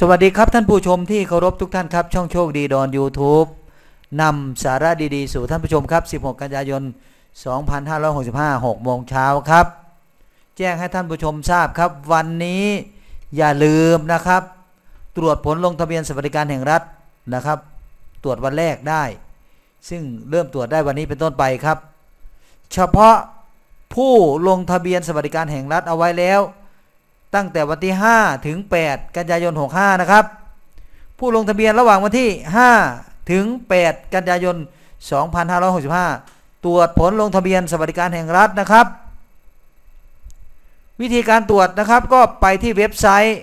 สวัสดีครับท่านผู้ชมที่เคารพทุกท่านครับ ช่องโชคดีดอน YouTube นำสาระดีๆ สู่ท่านผู้ชมครับ 16 กันยายน 2565 6โมงเช้าครับ แจ้งให้ท่านผู้ชมทราบครับ วันนี้อย่าลืมนะครับ ตรวจผลลงทะเบียนสวัสดิการแห่งรัฐนะครับ ตรวจวันแรกได้ ซึ่งเริ่มตรวจได้วันนี้เป็นต้นไปครับ เฉพาะผู้ลงทะเบียนสวัสดิการแห่งรัฐเอาไว้แล้ว ตั้งแต่วันที่ 5 ถึง 8 กันยายน 65 นะครับ ผู้ลงทะเบียนระหว่างวันที่ 5 ถึง 8 กันยายน 2565 ตรวจผลลงทะเบียนสวัสดิการแห่งรัฐนะครับ วิธีการตรวจนะครับก็ไปที่เว็บไซต์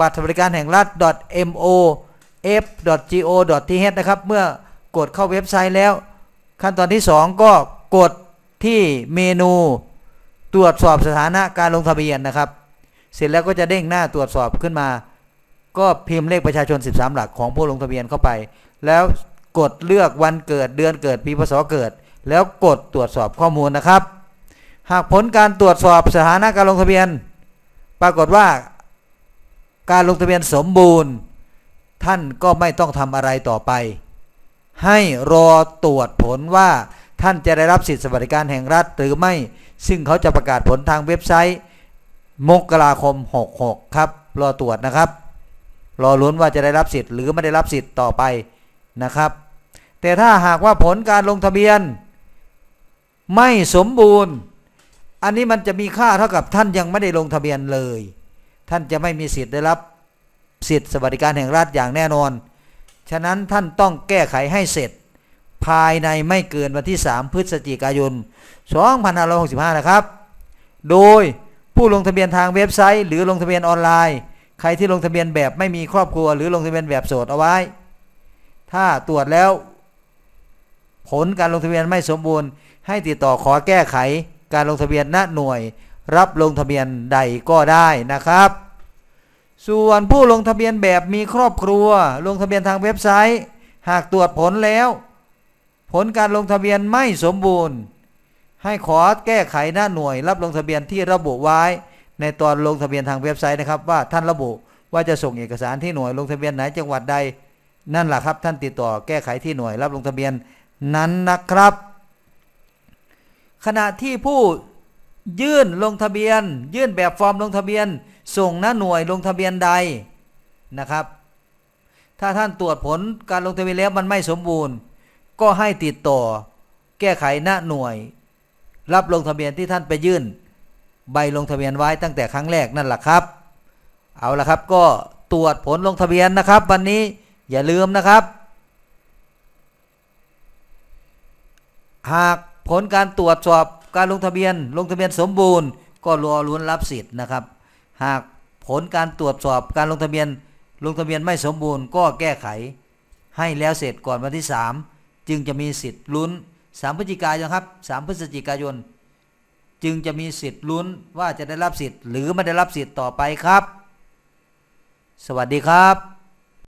บัตรสวัสดิการแห่งรัฐ mof.go.th นะครับ เมื่อกดเข้าเว็บไซต์แล้ว ขั้นตอนที่ 2 ก็กดที่เมนู ตรวจสอบสถานะการลงทะเบียนนะครับ เสร็จแล้วก็จะเด้งหน้าตรวจสอบขึ้นมา ก็พิมพ์เลขประชาชน 13 หลักของผู้ลงทะเบียนเข้าไป แล้วกดเลือกวันเกิดเดือนเกิดปีพศเกิด แล้วกดตรวจสอบข้อมูลนะครับ หากผลการตรวจสอบสถานะการลงทะเบียน ปรากฏว่า การลงทะเบียนสมบูรณ์ ท่านก็ไม่ต้องทำอะไรต่อไป ให้รอตรวจผลว่าท่านจะได้รับสิทธิสวัสดิการแห่งรัฐหรือไม่ ซึ่งเขาจะประกาศผลทางเว็บไซต์ มกราคม 66 ครับ รอตรวจนะครับ รอลุ้นว่าจะได้รับสิทธิ์หรือไม่ได้รับสิทธิ์ต่อไปนะครับ แต่ถ้าหากว่าผลการลงทะเบียน ไม่สมบูรณ์ อันนี้มันจะมีค่าเท่ากับท่านยังไม่ได้ลงทะเบียนเลย ท่านจะไม่มีสิทธิ์ได้รับสิทธิสวัสดิการแห่งรัฐอย่างแน่นอน ฉะนั้นท่านต้องแก้ไขให้เสร็จ ภายในไม่เกินวันที่ 3 พฤศจิกายน 2565 นะครับ โดย ผู้ลงทะเบียนทางเว็บไซต์ หรือลงทะเบียนออนไลน์ ใครที่ลงทะเบียนแบบไม่มีครอบครัว หรือลงทะเบียนแบบโสดเอาไว้ ถ้าตรวจแล้ว ผลการลงทะเบียนไม่สมบูรณ์ ให้ติดต่อขอแก้ไข การลงทะเบียนณหน่วย รับลงทะเบียนใดก็ได้นะครับ ส่วนผู้ลงทะเบียนแบบมีครอบครัว ลงทะเบียนทางเว็บไซต์ หากตรวจผลแล้ว ผลการลงทะเบียนไม่สมบูรณ์ ให้ขอแก้ไขหน้าหน่วยรับลงทะเบียนที่ระบุไว้ ในตอนลงทะเบียนทางเว็บไซต์นะครับ ว่าท่านระบุว่าจะส่งเอกสารที่หน่วยลงทะเบียนไหนจังหวัดใด นั่นแหละครับ ท่านติดต่อแก้ไขที่หน่วยรับลงทะเบียนนั้นนะครับ ขณะที่ผู้ยื่นลงทะเบียน ยื่นแบบฟอร์มลงทะเบียน ส่งหน้าหน่วยลงทะเบียนใดนะครับ ถ้าท่านตรวจผลการลงทะเบียนแล้วมันไม่สมบูรณ์ ก็ให้ติดต่อ แก้ไขหน้าหน่วย รับลงทะเบียนที่ท่านไปยื่น ใบลงทะเบียนไว้ตั้งแต่ครั้งแรกนั่นแหละครับ เอาละครับก็ตรวจผลลงทะเบียนนะครับ วันนี้อย่าลืมนะครับ หากผลการตรวจสอบการลงทะเบียน ลงทะเบียนสมบูรณ์ ก็รอลุ้นรับสิทธิ์นะครับ หากผลการตรวจสอบการลงทะเบียน ลงทะเบียนไม่สมบูรณ์ ก็แก้ไข ให้แล้วเสร็จก่อนวันที่ 3 จึงจะมีสิทธิ์ลุ้น 3 พฤศจิกายนครับ 3 พฤศจิกายน จึงจะมีสิทธิ์ลุ้นว่าจะได้รับสิทธิ์ หรือไม่ได้รับสิทธิ์ต่อไปครับ สวัสดีครับ